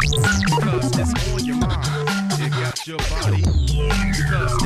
Because it's on your mind. It got your body. Because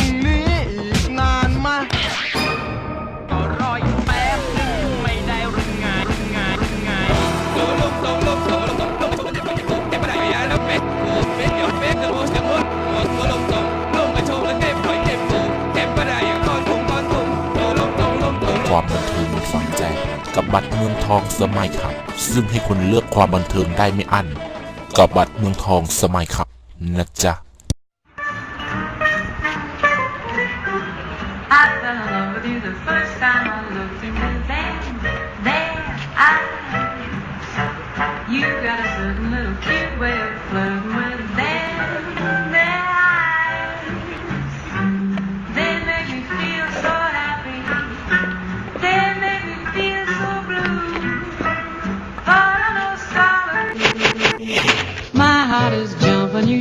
บัตรเมืองทองสมัยขับ ซึ่งให้คุณเลือกความบันเทิงได้ไม่อั้น กับบัตรเมืองทองสมัยขับนะจ๊ะ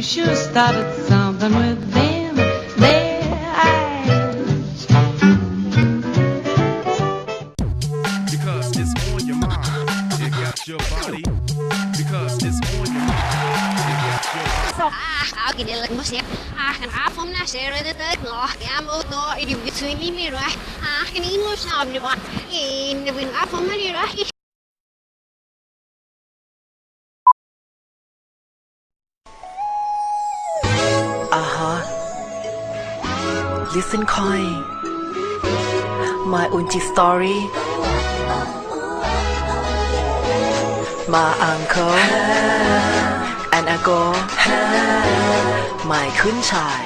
you should have started something with them, their eyes. Because it's on your mind, it got your body. Because it's on your mind, it got your body. Ah, okay, like my step. Ah, and half from the share of the third block. I'm out door, it will be swinging me right. Ah, and English, I'm the one. And when I'm from the right. Listen Koi. My Unji story. My uncle and a go. My ขึ้นชาย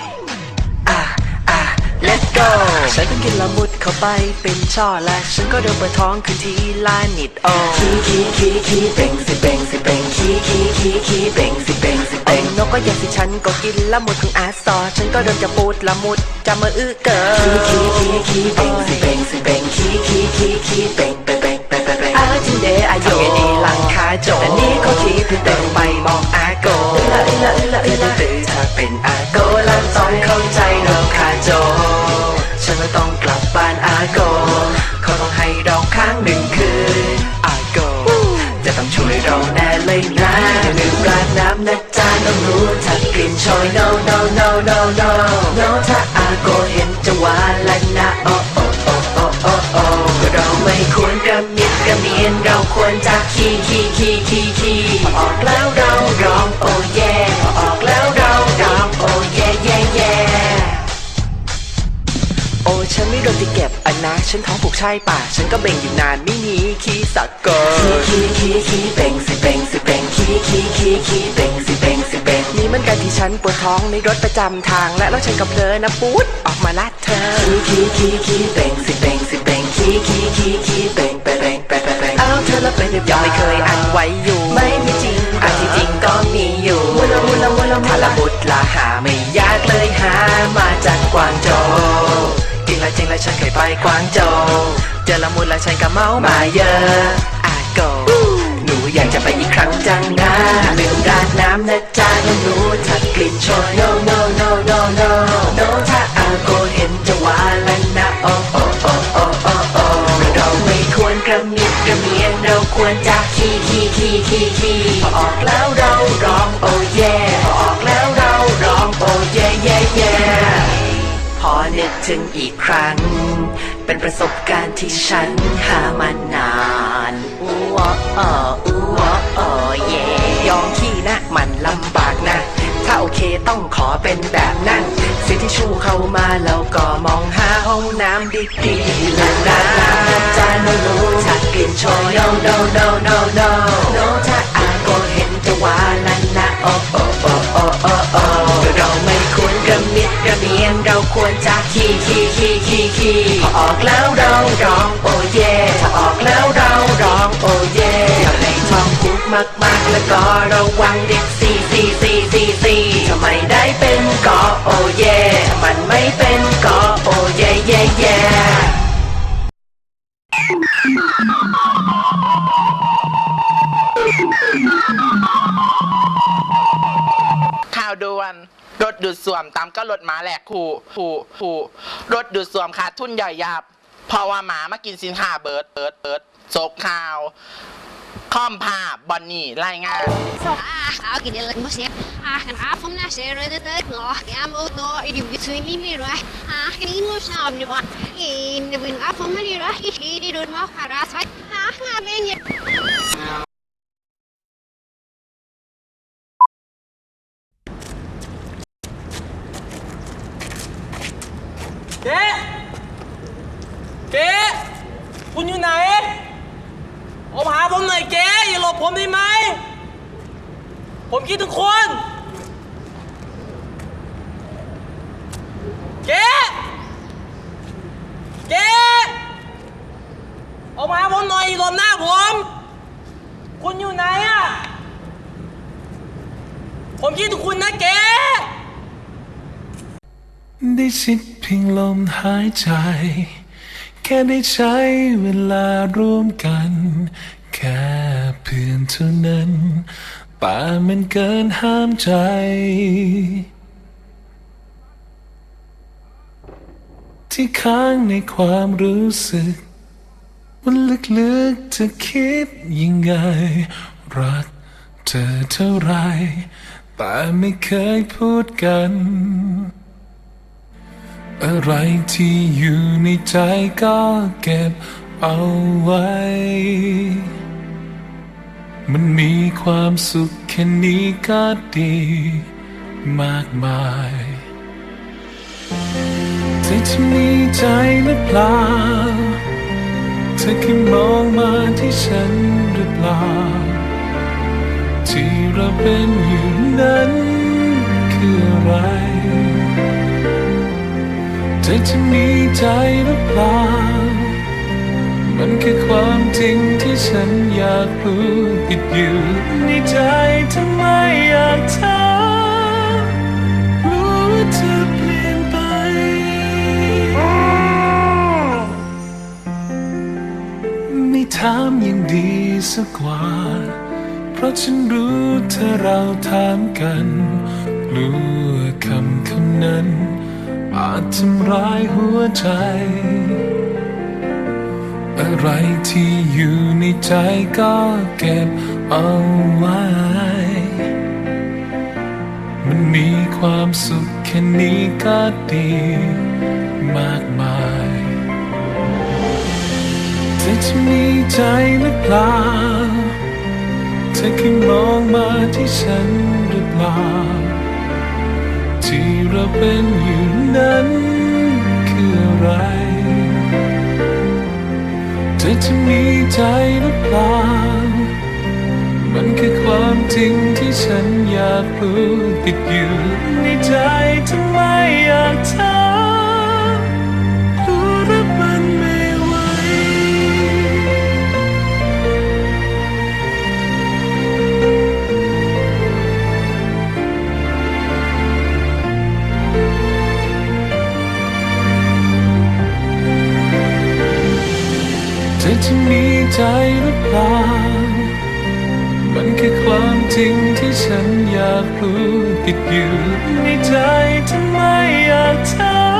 อะอะ let's go ฉันต้องกินละมุดเข้าไปเป็นช่อและฉันก็เดินเปิดท้องคืนทีลานิดโอคีคีคีคีเป่งสิเป่งสิเป่งคีคีคีคีเป่งสิเป่งสิ เป่งนกก็อยากสิฉันก็กินละมุดของอาซอฉันก็เดินจะปูดละมุดจะมืออื้อเกินคีคีคีคีเป่งสิเป่งสิเป่งคีคีคีคีเป่งเป่งเป่งเป่งเป่งเป่งอาจินเดอายุดีหลังคาโจแต่นี้เขาคีเพื่อเดินไปมองอาโกละละละละละตื่นถ้าเป็นอาโกล้วต้องเข้าใจ ช่ป่ะ ฉันก็เบ่งอยู่นานไม่หนีขี้สักเกินขี้ขี้ขี้เบ่งสิเบ่งสิเบ่งขี้ขี้ขี้ขี้เบ่งสิเบ่งสิเบ่งนี่มันการที่ฉันปวดท้องในรถประจำทาง และแล้วฉันก็เพลอนะปูดออกมาลาดเธอขี้ขี้ขี้ขี้เบ่งสิเบ่งสิเบ่งขี้ขี้ขี้ขี้เบ่งเบ่งเบ่งเบ่งเบ่งเบ่งเอาเธอละไปเรียบร้อยไม่เคยอันไว้อยู่ และฉันเคยไปกวางโจวเจอละมุนและฉันก็เมามาเยอะอาโกหนูอยากจะไปอีกครั้งจังนะลืมราดน้ำนะจ๊ะน้องหนูถ้ากลิ่นโชย no no no no no no ถ้าอาโกเห็นจะหวาแล้วนะโอ้โอ้โอ้โอ้โอ้โอ้เราไม่ควรกระมิดกระเมียนเราควรจะขี้ขี้ขี้ขี้ขี้พอออกแล้วเราร้องโอ้แย่พอออกแล้วเราร้องโอ้แย่แย่แย่ อนึกถึงอีกครั้ง เป็นประสบการณ์ที่ฉันหามานานอู้อ้ออออู้อ้ออ้อเย่ยอมขี้นะมันลำบากนะ ถ้าโอเคต้องขอเป็นแบบนั้นสิที่ชูเข้ามาแล้วก็มองหาห้องน้ำดีๆและน้ำจานโนโนถ้ากลิ่นโชย no no no no no no ถ้าอาโกเห็นจะหวานแล้วนะโอ้ ควรจะขี่ขี่ขี่ขี่ขี่พอออกแล้วเราร้องโอเย่พอออกแล้วเราร้องโอเย่อย่าให้ท้องผูกมากๆแล้วก็ระวังเด็กสี่สี่สี่สี่สี่ถ้าไม่ได้เป็นก็โอเย่ถ้ามันไม่เป็นก็โอเย่เย่เย่ข่าวด่วน รถดูดซ่วมตามก็รถหมาแหลกขู่ขู่ขู่รถดูดซ่วมขาดทุนย่อยยับเพราะว่าหมามากินสินค้าเบิร์ดเบิร์ดเบิร์ดโซกข่าวคอมภาพบอนนี่รายงาน Ah, ik heb het moest Ah, een avond naar zee redden het nog. Ja, maar nog in die wit niet meer weg. Ah, ik niet moest naar de baan. In de wind af van mij weg. Ik zie die door nog haar raad. Ah, nou ben je. คุณอยู่ไหนออกมาหาผมหน่อยเก๊อย่าหลบผมได้ไหม ผมคิดถึงคุณเก๊เก๊ออกมาหาผมหน่อยอย่าหลบหน้าผม คุณอยู่ไหนอะผมคิดถึงคุณนะเก๊ได้ชิดเพียงลมหายใจ แค่ได้ใช้เวลาร่วมกัน แค่เพื่อนเท่านั้น ป่ามันเกินห้ามใจ ที่ค้างในความรู้สึกว่าลึกๆจะคิดยังไง รักเธอเท่าไร แต่ไม่เคยพูดกัน อะไรที่อยู่ในใจก็เก็บเอาไว้ มันมีความสุขแค่นี้ก็ดีมากมายเธอจะมีใจหรือเปล่า เธอแค่มองมาที่ฉันหรือเปล่า ที่เราเป็นอยู่นั้นคืออะไร เธอจะมีใจหรือเปล่า มันคือความจริงที่ฉันอยากรู้ติดอยู่ในใจทำไมอยากถามรู้ว่าเธอเปลี่ยนไป ไม่ถามยังดีสักกว่า เพราะฉันรู้ถ้าเราถามกัน กลัวคำคำนั้น อาจทำร้ายหัวใจ อะไรที่อยู่ในใจก็เก็บเอาไว้ มันมีความสุขแค่นี้ก็ดีมากมายเธอจะมีใจหรือเปล่าเธอแค่มองมาที่ฉันหรือเปล่า เราเป็นอยู่นั้นคืออะไร เธอจะมีใจหรือเปล่า มันคือความจริงที่ฉันอยากรู้ติดอยู่ในใจทำไมอยากถาม จะมีใจหรือเปล่า มันคือความจริงที่ฉันอยากรู้ติดอยู่ในใจทำไมอยากเธอ